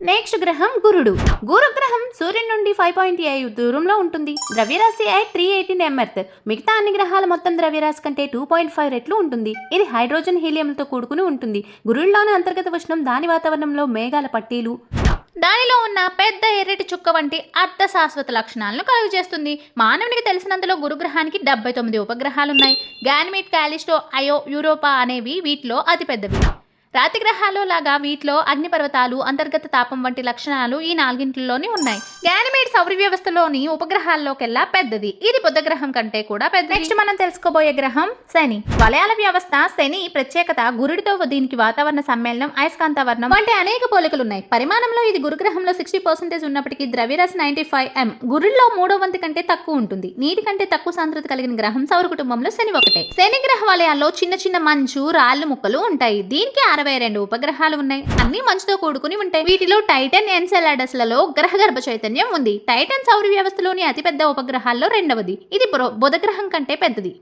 Next గ్రహం గురుడు. గురు గ్రహం సూర్యుని నుండి ఫైవ్ పాయింట్ ఎయిట్ దూరంలో ఉంటుంది. ద్రవ్యరాశి ఎయిట్ త్రీ ఎయిటీన్ ఎంఎర్త్ మిగతా అన్ని గ్రహాల మొత్తం ద్రవ్యరాశి కంటే టూ పాయింట్ ఫైవ్ రెట్లు ఉంటుంది. ఇది హైడ్రోజన్ హీలియంతో కూడుకుని ఉంటుంది. గురుడిలోని అంతర్గత ఉష్ణం దాని వాతావరణంలో మేఘాల పట్టీలు. దానిలో ఉన్న పెద్ద ఎర్రటి చుక్క వంటి అర్ధ శాశ్వత లక్షణాలను కలుగజేస్తుంది మానవునికి తెలిసినంతలో గురుగ్రహానికి డెబ్బై తొమ్మిది ఉపగ్రహాలున్నాయి. గానిమేట్ కాలిస్టో అయో యూరోపా అనేవి వీటిలో అతిపెద్దవి. రాతి గ్రహాలు లాగా వీటిలో అగ్నిపర్వతాలు అంతర్గత తాపం వంటి లక్షణాలు ఈ నాలుగింటిలోనే ఉన్నాయి. గ్యానిమేడ్ సౌర వ్యవస్థలోని ఉపగ్రహాల్లోకెల్లా పెద్దది. ఇది బుధ గ్రహం కంటే కూడా పెద్ద నెక్స్ట్ మనం తెలుసుకోబోయే గ్రహం శని. వలయాల వ్యవస్థ శని ప్రత్యేకత గురుడితో దీనికి వాతావరణ సమ్మేళనం అయస్కాంత వర్ణం వంటి అనేక పోలికలు ఉన్నాయి పరిమాణంలో ఇది గురుగ్రహంలో సిక్స్టీ పర్సెంటేజ్ ఉన్నప్పటికీ ద్రవ్యరాశి నైన్టీ ఫైవ్ ఎం. గురుడిలో మూడో వంతు కంటే తక్కువ ఉంటుంది. నీటి కంటే తక్కువ సాంద్రత కలిగిన గ్రహం సౌర కుటుంబంలో శని ఒకటే. శని గ్రహ వలయాల్లో చిన్న చిన్న మంచు రాళ్ళు ముక్కలు ఉంటాయి. దీనికి అరవై రెండు ఉపగ్రహాలు ఉన్నాయి. అన్ని మంచుతో కూడుకుని ఉంటాయి. వీటిలో టైటన్ ఎన్సెలాడస్లలో గ్రహ గర్భ చైతన్యం ఉంది. టైటన్ సౌర వ్యవస్థలోని అతిపెద్ద ఉపగ్రహాల్లో రెండవది. ఇది బుధగ్రహం కంటే పెద్దది.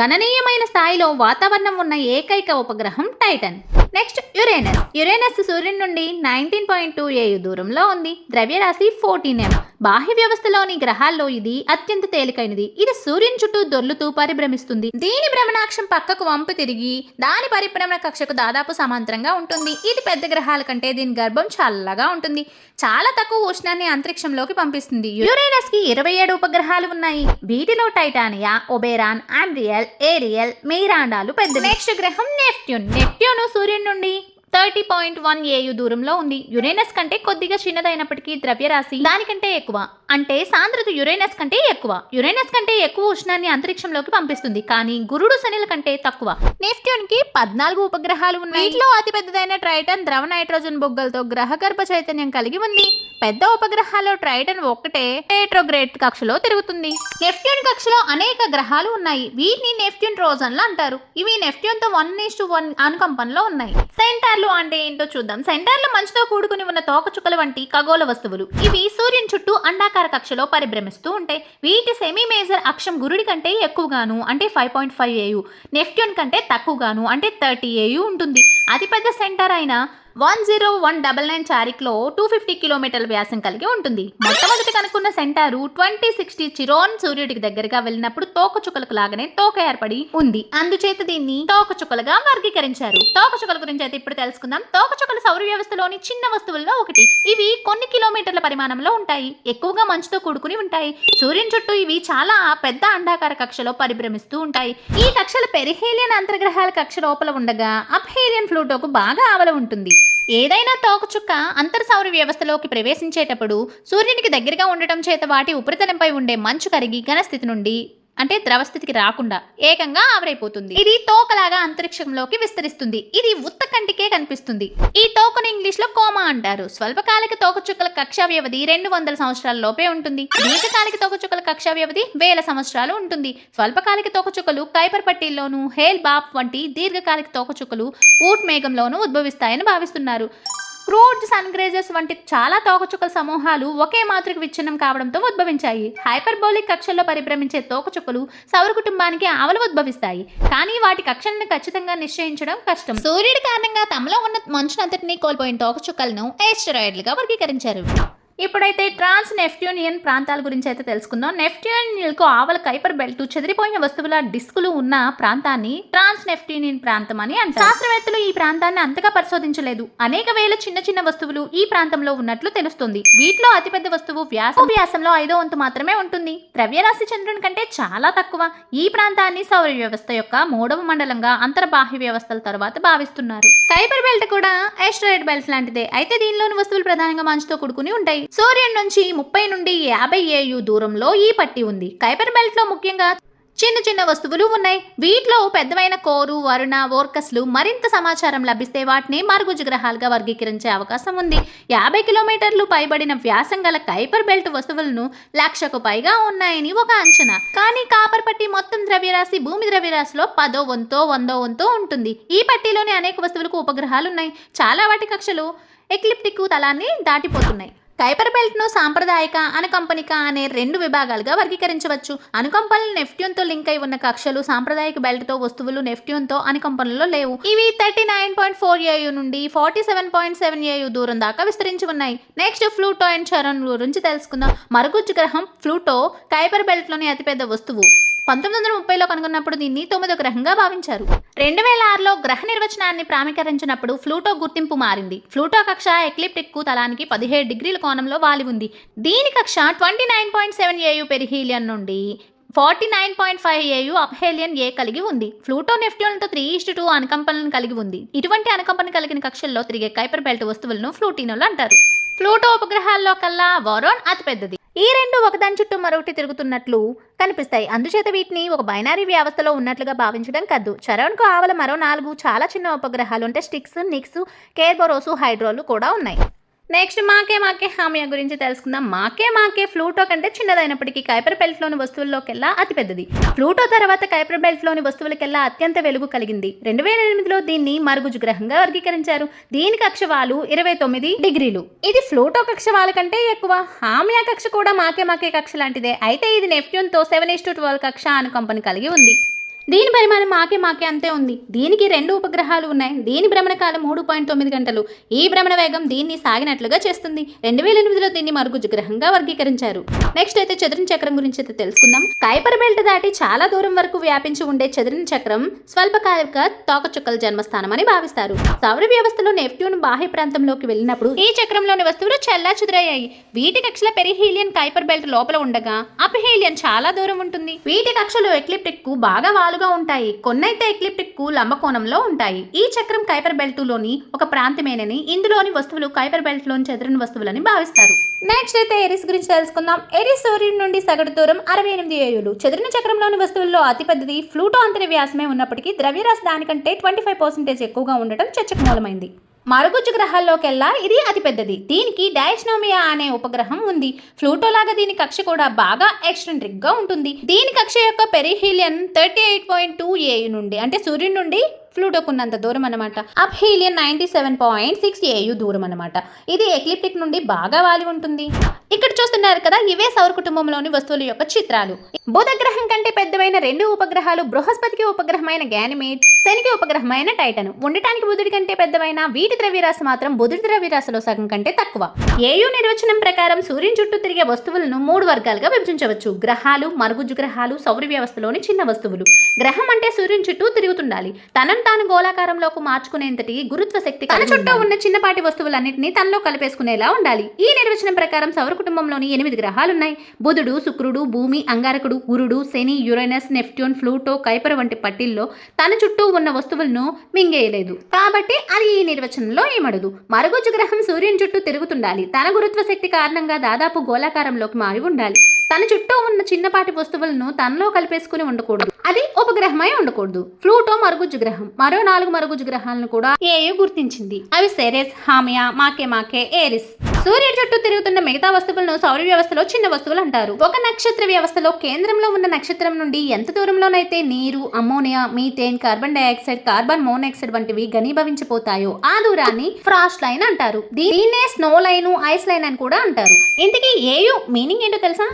గణనీయమైన స్థాయిలో వాతావరణం ఉన్న ఏకైక ఉపగ్రహం టైటన్. Next Uranus. యురేనస్ సూర్యుని నుండి నైన్టీన్ పాయింట్ టూ ఏయు దూరంలో ఉంది. ద్రవ్యరాశి ఫోర్టీన్ ఎం. బాహ్య వ్యవస్థలోని గ్రహాల్లో ఇది అత్యంత తేలికైనది. ఇది సూర్యుని చుట్టూ దొర్లుతూ పరిభ్రమిస్తుంది. దీని భ్రమణాక్షం పక్కకు వంపు తిరిగి దాని పరిభ్రమణ కక్షకు దాదాపు సమాంతరంగా ఉంటుంది. ఇది పెద్ద గ్రహాల కంటే దీని గర్భం చల్లగా ఉంటుంది. చాలా తక్కువ ఉష్ణాన్ని అంతరిక్షంలోకి పంపిస్తుంది. యురేనస్కి ఇరవై ఏడు ఉపగ్రహాలు ఉన్నాయి. వీటిలో టైటానియా ఒబేరాన్ ఆండ్రియల్ ఏరియల్ మెయిరాండాలు పెద్ద నెక్స్ట్ గ్రహం నెప్ట్యూన్. నెప్ట్యూన్ సూర్యుని నుండి థర్టీ పాయింట్ వన్ ఏయు దూరంలో ఉంది. యురేనస్ కంటే కొద్దిగా చిన్నదైనప్పటికీ ద్రవ్యరాశి. దానికంటే ఎక్కువ. అంటే సాంద్రత యురేనస్ కంటే ఎక్కువ. యురేనస్ కంటే ఎక్కువ ఉష్ణాన్ని అంతరిక్షంలోకి పంపిస్తుంది. కానీ గురుడు శనిల కంటే తక్కువ. నెప్ట్యూన్కి పద్నాలుగు ఉపగ్రహాలు ఉన్నాయి. వీటిలో అతి పెద్దదైన ట్రైటన్ ద్రవ నైట్రోజన్ బొగ్గలతో గ్రహ గర్భ చైతన్యం కలిగి ఉంది. పెద్ద ఉపగ్రహాల్లో ట్రైటన్ ఒక్కటే టేట్రోగ్రేట్ కక్షలో తిరుగుతుంది. నెప్ట్యూన్ కక్షలో అనేక గ్రహాలు ఉన్నాయి. వీటిని నెప్ట్యూన్ ట్రోజన్లు అంటారు. ఇవి నెప్ట్యూన్తో వన్ ఇస్ వన్ అనుకంపంలో ఉన్నాయి. సెంటార్లు అంటే ఏంటో చూద్దాం. సెంటార్లు మంచుతో కూడుకుని ఉన్న తోకచుక్కల వంటి ఖగోళ వస్తువులు. ఇవి సూర్యుని చుట్టూ అండాకార కక్షలో పరిభ్రమిస్తూ ఉంటాయి వీటి సెమీ మేజర్ అక్షం గురుడి కంటే ఎక్కువగాను అంటే five point five AU Neptune కంటే తక్కువగాను అంటే థర్టీ ఏయు ఉంటుంది. అతిపెద్ద సెంటర్ అయిన one zero one double nine Chariklo two fifty కిలోమీటర్ల వ్యాసం కలిగి ఉంటుంది. మొట్టమొదటి కనుక్కున్న సెంటారు ట్వంటీ సిక్స్టీ చిరోన్ సూర్యుడికి దగ్గరగా వెళ్ళినప్పుడు తోకచుక్కలకు లాగానే తోక ఏర్పడి ఉంది. అందుచేత దీన్ని తోకచుక్కలుగా వర్గీకరించారు. తోకచుక్కల గురించి అయితే ఇప్పుడు తెలుసుకుందాం. తోకచుక్కల సౌర వ్యవస్థలోని చిన్న వస్తువుల్లో ఒకటి. ఇవి కొన్ని కిలోమీటర్ల పరిమాణంలో ఉంటాయి. ఎక్కువగా మంచుతో కూడుకుని ఉంటాయి. సూర్యుని చుట్టూ ఇవి చాలా పెద్ద అండాకార కక్షలో పరిభ్రమిస్తూ ఉంటాయి. ఈ కక్షలు పెరిహేలియన్ అంతర్గ్రహాల కక్ష లోపల ఉండగా అప్హేలియన్ ప్లూటోకు బాగా ఆవల ఉంటుంది. ఏదైనా తోకచుక్క అంతర్ సౌర వ్యవస్థలోకి ప్రవేశించేటప్పుడు సూర్యునికి దగ్గరగా ఉండటం చేత వాటి ఉపరితలంపై ఉండే మంచు కరిగి ఘనస్థితి నుండి అంటే ద్రవస్థితికి రాకుండా ఏకంగా ఆవిరైపోతుంది. ఇది తోకలాగా అంతరిక్షంలోకి విస్తరిస్తుంది. ఇది ఉత్త కంటికే కనిపిస్తుంది. ఈ తోకను ఇంగ్లీష్లో కోమా అంటారు. స్వల్పకాలిక తోకచుక్కల కక్ష వ్యవధి రెండు వందల సంవత్సరాల లోపే ఉంటుంది. దీర్ఘకాలిక తోకచుక్కల కక్ష వ్యవధి వేల సంవత్సరాలు ఉంటుంది. స్వల్పకాలిక తోకచుక్కలు కైపర్ పట్టీల్లోను హేల్ బాప్ వంటి దీర్ఘకాలిక తోకచుక్కలు ఊట్ మేఘంలోనూ ఉద్భవిస్తాయని భావిస్తున్నారు. స్క్రూడ్ సన్ గ్రేజెస్ వంటి చాలా తోకచుక్కల సమూహాలు ఒకే మాతృక విచ్ఛిన్నం కావడంతో ఉద్భవించాయి. హైపర్బోలిక్ కక్షల్లో పరిభ్రమించే తోకచుక్కలు సౌర కుటుంబానికి ఆవలు ఉద్భవిస్తాయి. కానీ వాటి కక్షలను ఖచ్చితంగా నిశ్చయించడం కష్టం. సూర్యుడి కారణంగా తమలో ఉన్న మంచునంతటినీ కోల్పోయిన తోకచుక్కలను ఏస్టరాయిడ్లుగా వర్గీకరించారు. ఇప్పుడైతే ట్రాన్స్ నెఫ్ట్యూనియన్ ప్రాంతాల గురించి అయితే తెలుసుకుందాం. నెఫ్ట్యూనియన్కు ఆవల కైపర్ బెల్ట్ చెదిరిపోయిన వస్తువుల డిస్కులు ఉన్న ప్రాంతాన్ని ట్రాన్స్ నెఫ్ట్యూనియన్ ప్రాంతం అని అంటారు. శాస్త్రవేత్తలు ఈ ప్రాంతాన్ని అంతగా పరిశోధించలేదు. అనేక వేల చిన్న చిన్న వస్తువులు ఈ ప్రాంతంలో ఉన్నట్లు తెలుస్తుంది. వీటిలో అతిపెద్ద వస్తువు వ్యాస. వ్యాసంలో ఐదో వంతు మాత్రమే ఉంటుంది. ద్రవ్యరాశి చంద్రుని కంటే చాలా తక్కువ. ఈ ప్రాంతాన్ని సౌర వ్యవస్థ యొక్క మూడవ మండలంగా అంతర్బాహ్య వ్యవస్థల తర్వాత భావిస్తున్నారు. కైపర్ బెల్ట్ కూడా ఎస్ట్రాయిడ్ బెల్ట్ లాంటిదే. అయితే దీనిలోని వస్తువులు ప్రధానంగా మంచుతో కూడుకుని ఉంటాయి. సూర్యుడి నుంచి ముప్పై నుండి యాభై ఏయు దూరంలో ఈ పట్టి ఉంది. కైపర్ బెల్ట్లో ముఖ్యంగా చిన్న చిన్న వస్తువులు ఉన్నాయి. వీటిలో పెద్దవైన కోరు వరుణ ఓర్కస్లు మరింత సమాచారం లభిస్తే వాటిని మరుగుజ్జు గ్రహాలుగా వర్గీకరించే అవకాశం ఉంది. యాభై కిలోమీటర్లు పైబడిన వ్యాసం గల కైపర్ బెల్ట్ వస్తువులను లక్షకు పైగా ఉన్నాయని ఒక అంచనా. కానీ కాపర్ పట్టి మొత్తం ద్రవ్యరాశి భూమి ద్రవ్యరాశిలో పదో వంతో వందో వంతో ఉంటుంది. ఈ పట్టిలోని అనేక వస్తువులకు ఉపగ్రహాలు ఉన్నాయి. చాలా వాటి కక్షలు ఎక్లిప్టిక్ తలాన్ని దాటిపోతున్నాయి. కైపర్ బెల్ట్ను సాంప్రదాయక అనుకంపనిక అనే రెండు విభాగాలుగా వర్గీకరించవచ్చు. అనుకంపనలు నెఫ్ట్యూన్తో లింక్ అయి ఉన్న కక్షలు సాంప్రదాయక బెల్ట్తో వస్తువులు నెఫ్ట్యూన్తో అనుకంపనలో లేవు. ఇవి thirty nine point four AU నుండి forty seven point seven AU దూరం దాకా విస్తరించి ఉన్నాయి. నెక్స్ట్ ఫ్లూటో అండ్ చరణ్ గురించి తెలుసుకుందాం. మరుగుజ్జు గ్రహం ఫ్లూటో కైపర్ బెల్ట్లోని అతిపెద్ద వస్తువు. పంతొమ్మిది వందల ముప్పైలో కనుగొన్నప్పుడు దీన్ని తొమ్మిదో గ్రహంగా భావించారు. రెండు వేల ఆరులో గ్రహ నిర్వచనాన్ని ప్రామీకరించినప్పుడు ఫ్లూటో గుర్తింపు మారింది. ఫ్లూటో కక్ష ఎక్లిప్టిక్కు తలానికి పదిహేడు డిగ్రీల కోణంలో వాలి ఉంది. దీని కక్ష twenty nine point seven AU perihelion నుండి forty nine point five AU aphelion ఏ కలిగి ఉంది. ఫ్లూటో నెఫ్ట్యూన్తో త్రీ ఈస్ట్ టూ అనుకంపనలను కలిగి ఉంది. ఇటువంటి అనుకంపన కలిగిన కక్షల్లో తిరిగే కైపర్ బెల్ట్ వస్తువులను ఫ్లూటీనోలు అంటారు. ఫ్లూటో ఉపగ్రహాల్లో కల్లా వరోన్ అతిపెద్దది. ఈ రెండు ఒకదాని చుట్టూ మరొకటి తిరుగుతున్నట్లు కనిపిస్తాయి. అందుచేత వీటిని ఒక బైనారీ వ్యవస్థలో ఉన్నట్లుగా భావించడం కద్దు. చరణ్కు ఆవల మరో నాలుగు చాలా చిన్న ఉపగ్రహాలు అంటే స్టిక్స్ నిక్స్ కేర్బోరోసు హైడ్రోలు కూడా ఉన్నాయి. నెక్స్ట్ మాకే మాకే హామియా గురించి తెలుసుకుందాం. మాకే మాకే ఫ్లూటో కంటే చిన్నదైనప్పటికీ కైపర్ బెల్ట్లోని వస్తువుల్లోకెల్లా అతిపెద్దది. ఫ్లూటో తర్వాత కైపర్ బెల్ట్లోని వస్తువులకెల్లా అత్యంత వెలుగు కలిగింది. రెండు వేల ఎనిమిదిలో దీన్ని మరుగుజు గ్రహంగా వర్గీకరించారు. దీని కక్షవాలు ఇరవై తొమ్మిది డిగ్రీలు. ఇది ఫ్లూటో కక్షవాల కంటే ఎక్కువ. హామియా కక్ష కూడా మాకే మాకే కక్ష లాంటిదే. అయితే ఇది నెఫ్ట్యూన్తో సెవెన్ ఇస్ టు ట్వెల్వ్ కక్ష అను కంపెనీ కలిగి ఉంది. దీని పరిమాణం మాకే మాకే అంతే ఉంది. దీనికి రెండు ఉపగ్రహాలు ఉన్నాయి. దీని భ్రమణ కాలం మూడు పాయింట్ తొమ్మిది గంటలు. ఈ భ్రమణ వేగం దీన్ని సాగినట్లుగా చేస్తుంది. రెండు వేల ఎనిమిదిలో దీన్ని మరుగు గ్రహంగా వర్గీకరించారు. నెక్స్ట్ అయితే చతురన చక్రం గురించి అయితే తెలుసుకుందాం. కైపర్ బెల్ట్ దాటి చాలా దూరం వరకు వ్యాపించి ఉండే చతురన చక్రం స్వల్పకాలిక తోకచుక్కల జన్మస్థానం అని భావిస్తారు. సౌర వ్యవస్థలో నెప్ట్యూన్ బాహ్య ప్రాంతంలోకి వెళ్ళినప్పుడు ఈ చక్రంలోని వస్తువులు చెల్లా చెదురయ్యాయి వీటి కక్షల పెరిహీలియన్ కైపర్ బెల్ట్ లోపల ఉండగా అప్హీలియన్ చాలా దూరం ఉంటుంది. వీటి కక్షలు ఎక్లిప్టిక్కు బాగా రకాలుగా ఉంటాయి. కొన్నైతే ఎక్లిప్టిక్కు లంబకోణంలో ఉంటాయి. ఈ చక్రం కైపర్ బెల్ట్లోని ఒక ప్రాంతమేనని ఇందులోని వస్తువులు కైపర్ బెల్ట్లోని చెదిరిన వస్తువులని భావిస్తారు. నెక్స్ట్ అయితే ఎరిస్ గురించి తెలుసుకుందాం. ఎరిస్ సూర్యుడి నుండి సగటు దూరం అరవై ఎనిమిది ఏయులు. చెదిరిన చక్రంలోని వస్తువుల్లో అతిపెద్దది ఫ్లూటో అంతరి వ్యాసమే ఉన్నప్పటికీ ద్రవ్యరాశి దానికంటే ట్వంటీ ఫైవ్ పర్సెంటేజ్ ఎక్కువగా ఉండటం చర్చకు మూలమైంది. మరుగుజ్జు గ్రహాల్లోకెల్లా ఇది అతిపెద్దది. దీనికి డయాస్నోమియా అనే ఉపగ్రహం ఉంది. ఫ్లూటో లాగా దీని కక్ష కూడా బాగా ఎక్స్టెంట్రిక్గా ఉంటుంది. దీని కక్ష యొక్క perihelion thirty eight point two A నుండి అంటే సూర్యుడి నుండి ఫ్లూటోకున్నంత దూరం అనమాట aphelion ninety seven point six AU దూరం అనమాట ఇది ఎక్లిప్టిక్ నుండి బాగా వాలి ఉంటుంది. ఇక్కడ చూస్తున్నారు కదా ఇవే సౌర కుటుంబంలోని వస్తువుల యొక్క చిత్రాలు. బుధ గ్రహం కంటే పెద్దవైన రెండు ఉపగ్రహాలు బృహస్పతికి ఉపగ్రహమైన గ్యానిమేట్ శనికి ఉపగ్రహమైన టైటన్. ఉండటానికి బుధుడి కంటే పెద్దవైన వీటి ద్రవ్యరాశి మాత్రం బుధుడి ద్రవ్యరాశిలో సగం కంటే తక్కువ. ఏయు నిర్వచనం ప్రకారం సూర్యుని చుట్టూ తిరిగే వస్తువులను మూడు వర్గాలుగా విభజించవచ్చు. గ్రహాలు మరుగుజ్జు గ్రహాలు సౌర వ్యవస్థలోని చిన్న వస్తువులు. గ్రహం అంటే సూర్యుని చుట్టూ తిరుగుతుండాలి. తనను తాను గోళాకారంలోకి మార్చుకునేంతటి గురుత్వ శక్తి తన చుట్టూ ఉన్న చిన్నపాటి వస్తువులన్నింటినీ తనలో కలిపేసుకునేలా ఉండాలి. ఈ నిర్వచనం ప్రకారం సౌర కుటుంబంలోని ఎనిమిది గ్రహాలున్నాయి. బుధుడు శుక్రుడు భూమి అంగారకుడు గురుడు శని యురేనస్ నెప్ట్యూన్ ఫ్లూటో కైపర్ వంటి పట్టిల్లో తన చుట్టూ ఉన్న వస్తువులను మింగేయలేదు. కాబట్టి అది ఈ నిర్వచనంలో ఏమడదు. మరుగుజ్జు గ్రహం సూర్యుని చుట్టూ తిరుగుతుండాలి. తన గురుత్వ శక్తి కారణంగా దాదాపు గోళాకారంలోకి మారి ఉండాలి. తన చుట్టూ ఉన్న చిన్నపాటి వస్తువులను తనలో కలిపేసుకుని ఉండకూడదు. అది ఉపగ్రహమై ఉండకూడదు. ఫ్లూటో మరుగుజ్జు గ్రహం. మరో నాలుగు మరుగుజ్జు గ్రహాలను కూడా ఏయు గుర్తించింది. అవి సెరెస్ హామియా మాకే మాకే ఏరిస్. సూర్యుడు చుట్టూ తిరుగుతున్న మిగతా వస్తువులను సౌర వ్యవస్థలో చిన్న వస్తువులు అంటారు. ఒక నక్షత్ర వ్యవస్థలో కేంద్రంలో ఉన్న నక్షత్రం నుండి ఎంత దూరంలోనైతే నీరు ammonia methane carbon dioxide carbon monoxide వంటివి ఘనీభవించిపోతాయో ఆ దూరాన్ని ఫ్రాస్ట్ లైన్ అంటారు. దీన్నే స్నో లైన్ ఐస్ లైన్ అని కూడా అంటారు. ఇంతకీ ఏయు మీనింగ్ ఏంటో తెలుసా?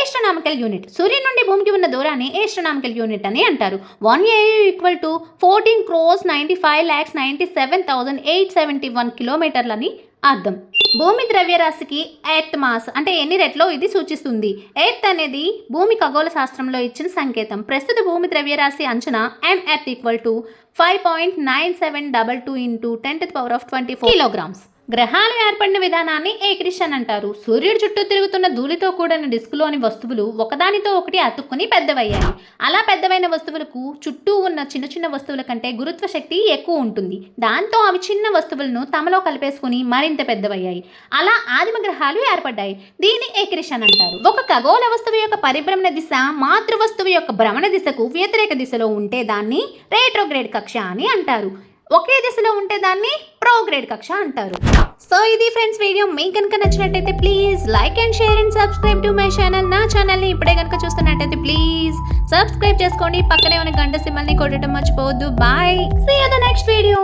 ఏస్ట్రోనామికల్ యూనిట్ సూర్యుని నుండి భూమికి ఉన్న దూరాన్ని ఏస్ట్రోనామికల్ యూనిట్ అని అంటారు. One AU equal to fourteen crores ninety five lakhs ninety seven thousand eight seventy one కిలోమీటర్లని అర్థం. భూమి ద్రవ్యరాశికి ఎర్త్ మాస్ అంటే ఎన్ని రెట్లో ఇది సూచిస్తుంది? ఎర్త్ అనేది భూమి ఖగోళ శాస్త్రంలో ఇచ్చిన సంకేతం. ప్రస్తుత భూమి ద్రవ్యరాశి అంచనా M earth equal to five point nine seven double two into ten to power of twenty four kilograms గ్రహాలు ఏర్పడిన విధానాన్ని ఏక్రిషన్ అంటారు. సూర్యుడు చుట్టూ తిరుగుతున్న ధూళితో కూడిన డిస్కులోని వస్తువులు ఒకదానితో ఒకటి అతుక్కుని పెద్దవయ్యాయి. అలా పెద్దవైన వస్తువులకు చుట్టూ ఉన్న చిన్న చిన్న వస్తువుల కంటే గురుత్వ శక్తి ఎక్కువ ఉంటుంది. దాంతో అవి చిన్న వస్తువులను తమలో కలిపేసుకుని మరింత పెద్దవయ్యాయి. అలా ఆదిమ గ్రహాలు ఏర్పడ్డాయి. దీన్ని ఏక్రిషన్ అంటారు. ఒక ఖగోళ వస్తువు యొక్క పరిభ్రమణ దిశ మాతృ వస్తువు యొక్క భ్రమణ దిశకు వ్యతిరేక దిశలో ఉంటే దాన్ని రేట్రోగ్రేడ్ కక్ష అని అంటారు. ఒకే దిశలో ఉంటే దాన్ని ప్రోగ్రేడ్ కక్ష అంటారు. సో ఇది ఫ్రెండ్స్ వీడియో. మీకు కనుక నచ్చినట్టయితే please like and share and subscribe to my channel. నా ఛానల్ని ఇప్పుడే కనుక చూస్తున్నట్టయితే ప్లీజ్ సబ్స్క్రైబ్ చేసుకోండి. పక్కనే ఉన్న గంట సిమ్మల్ని కొట్టడం మర్చిపోవద్దు. Bye. See the next video